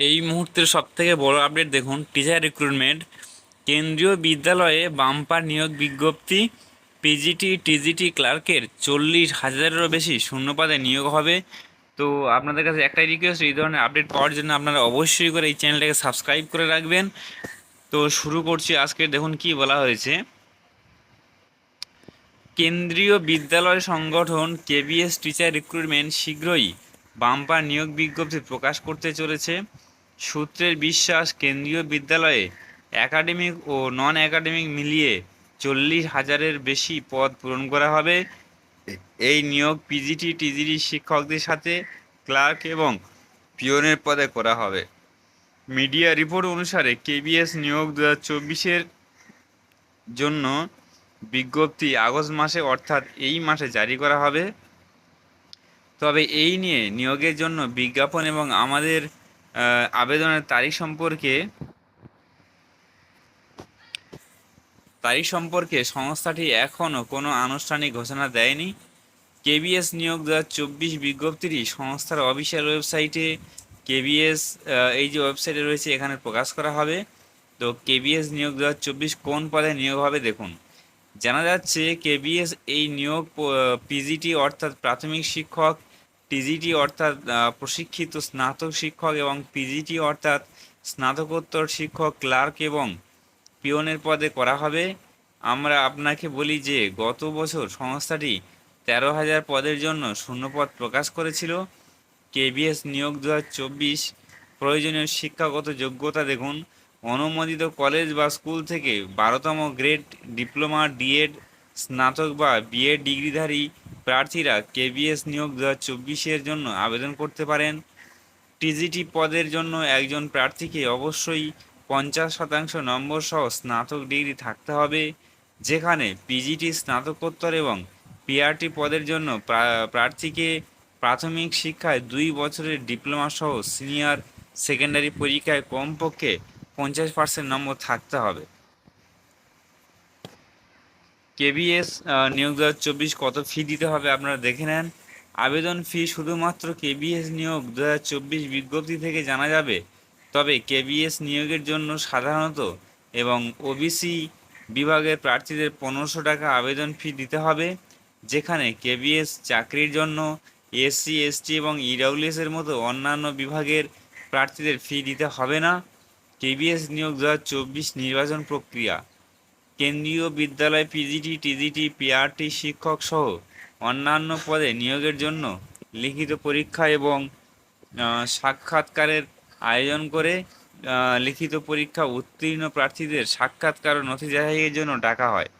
এই মুহূর্তের সব থেকে বড় আপডেট দেখুন টিচার রিক্রুটমেন্ট কেন্দ্রীয় বিদ্যালয়ে বাম্পার নিয়োগ বিজ্ঞপ্তি পিজিটি টিজিটি ক্লার্কের চল্লিশ হাজারেরও বেশি শূন্যপদে নিয়োগ হবে। তো আপনাদের কাছে একটাই রিকোয়েস্ট এই ধরনের আপডেট পাওয়ার জন্য আপনারা অবশ্যই করে এই চ্যানেলটাকে সাবস্ক্রাইব করে রাখবেন। তো শুরু করছি আজকে, দেখুন কি বলা হয়েছে। কেন্দ্রীয় বিদ্যালয় সংগঠন কেবিএস টিচার রিক্রুটমেন্ট শীঘ্রই বাম্পার নিয়োগ বিজ্ঞপ্তি প্রকাশ করতে চলেছে। সূত্রের বিশ্বাস কেন্দ্রীয় বিদ্যালয়ে একাডেমিক ও নন একাডেমিক মিলিয়ে চল্লিশ হাজারের বেশি পদ পূরণ করা হবে। এই নিয়োগ পিজিটি টিজিটি শিক্ষকদের সাথে ক্লার্ক এবং পিওনের পদে করা হবে। মিডিয়া রিপোর্ট অনুসারে কেবিএস নিয়োগ দু চব্বিশের জন্য বিজ্ঞপ্তি আগস্ট মাসে, অর্থাৎ এই মাসে জারি করা হবে। তবে এই নিয়ে নিয়োগের জন্য বিজ্ঞাপন এবং আমাদের আবেদনের তারিখ সম্পর্কে তারিখ সম্পর্কে সংস্থাটি এখনও কোনো আনুষ্ঠানিক ঘোষণা দেয়নি। কেবিএস নিয়োগ দু চব্বিশ বিজ্ঞপ্তিটি সংস্থার অফিসিয়াল ওয়েবসাইটে, কেবিএস এই যে ওয়েবসাইটে রয়েছে, এখানে প্রকাশ করা হবে। তো কেবিএস নিয়োগ দু চব্বিশ কোন পদে নিয়োগ হবে দেখুন। জানা যাচ্ছে, কেবিএস এই নিয়োগ পিজিটি অর্থাৎ প্রাথমিক শিক্ষক টিজিটি অর্থাৎ প্রশিক্ষিত স্নাতক শিক্ষক এবং পিজিটি অর্থাৎ স্নাতকোত্তর শিক্ষক, ক্লার্ক এবং পিয়নের পদে করা হবে। আমরা আপনাকে বলি যে, গত বছর সংস্থাটি তেরো হাজার পদের জন্য শূন্যপদ প্রকাশ করেছিল। কেবিএস নিয়োগ দু হাজার চব্বিশ প্রয়োজনীয় শিক্ষাগত যোগ্যতা দেখুন, অনুমোদিত কলেজ বা স্কুল থেকে বারোতম গ্রেড ডিপ্লোমা, ডিএড, স্নাতক বা বিএড ডিগ্রিধারী প্রার্থীরা কেবিএস নিয়োগ দু হাজার চব্বিশের জন্য আবেদন করতে পারেন। টিজিটি পদের জন্য একজন প্রার্থীকে অবশ্যই পঞ্চাশ শতাংশ নম্বর সহ স্নাতক ডিগ্রি থাকতে হবে, যেখানে পিজিটি স্নাতকোত্তর এবং পিআরটি পদের জন্য প্রার্থীকে প্রাথমিক শিক্ষায় দুই বছরের ডিপ্লোমা সহ সিনিয়র সেকেন্ডারি পরীক্ষায় কমপক্ষে পঞ্চাশ পার্সেন্ট নম্বর থাকতে হবে। কেবিএস নিয়োগ দু চব্বিশ কত ফি দিতে হবে আপনারা দেখে নেন। আবেদন ফি শুধুমাত্র কেবিএস নিয়োগ দু চব্বিশ বিজ্ঞপ্তি থেকে জানা যাবে। তবে কেবিএস নিয়োগের জন্য সাধারণত এবং ওবিসি বিভাগের প্রার্থীদের পনেরোশো টাকা আবেদন ফি দিতে হবে, যেখানে কেবিএস চাকরির জন্য এসসি এসটি এবং ইডাব্লিউএস এর মতো অন্যান্য বিভাগের প্রার্থীদের ফি দিতে হবে না। কেবিএস নিয়োগ দু হাজার চব্বিশ নির্বাচন প্রক্রিয়া। কেন্দ্রীয় বিদ্যালয় পিজিটি, টিজিটি, পিআরটি শিক্ষক সহ অন্যান্য পদে নিয়োগের জন্য লিখিত পরীক্ষা এবং সাক্ষাৎকারের আয়োজন করে লিখিত পরীক্ষা উত্তীর্ণ প্রার্থীদের সাক্ষাৎকার ও নথি যাচাইয়ের জন্য ডাকা হয়।